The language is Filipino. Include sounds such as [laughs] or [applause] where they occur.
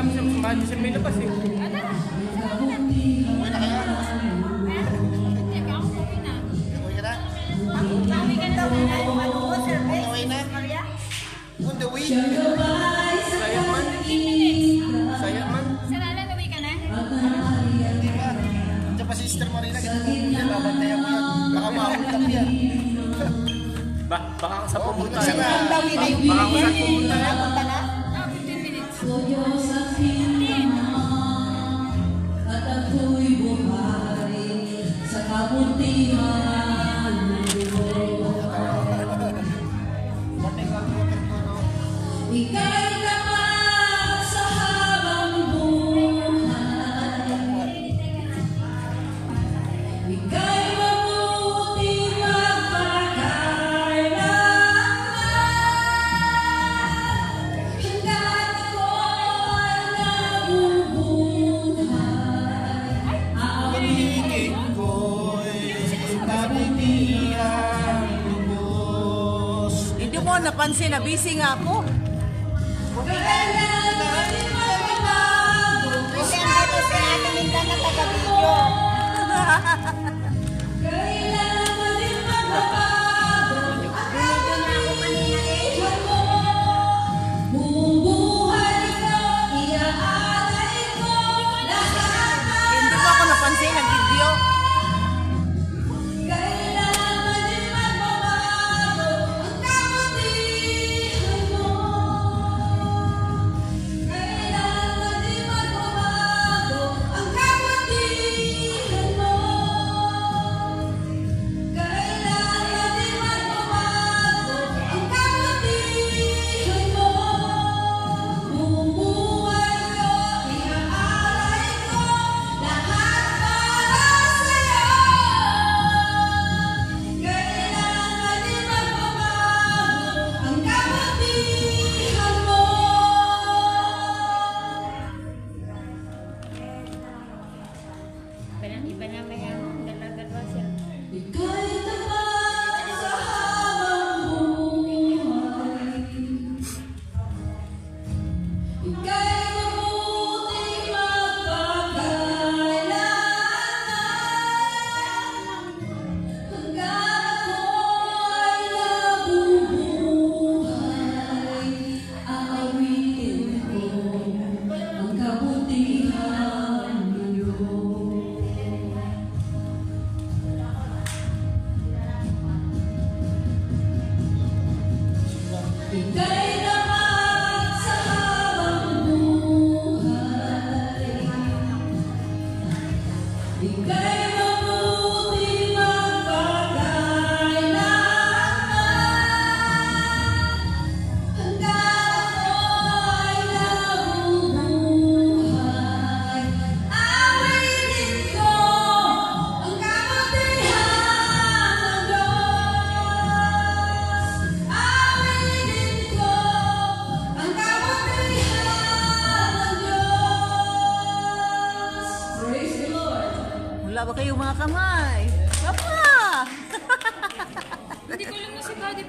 namin sa samahan niyo siya may labas eh. Ala! Uwi na kayo? Uwi ka na? Uwi ka na? Uwi na? Ano mo, Sir Bex? Uwi na? Maria? On the way? Sayang man? Sayang man? Sir Alan, uwi ka na? Hindi ba? Diyan pa Sister Marina, ganito mo yan, babantayan mo yan. Baka mahulap yan. Ba, baka sa pumunta. Baka sa pumunta. Baka sa pumunta. Baka sa pumunta. orgullosas napansin na busy nga ako. Maganda! Maganda! Maganda! Maganda! Maganda! Maganda! Maganda! Good. ba kayong mga kamay? Papa! [laughs] Hindi ko alam na si Daddy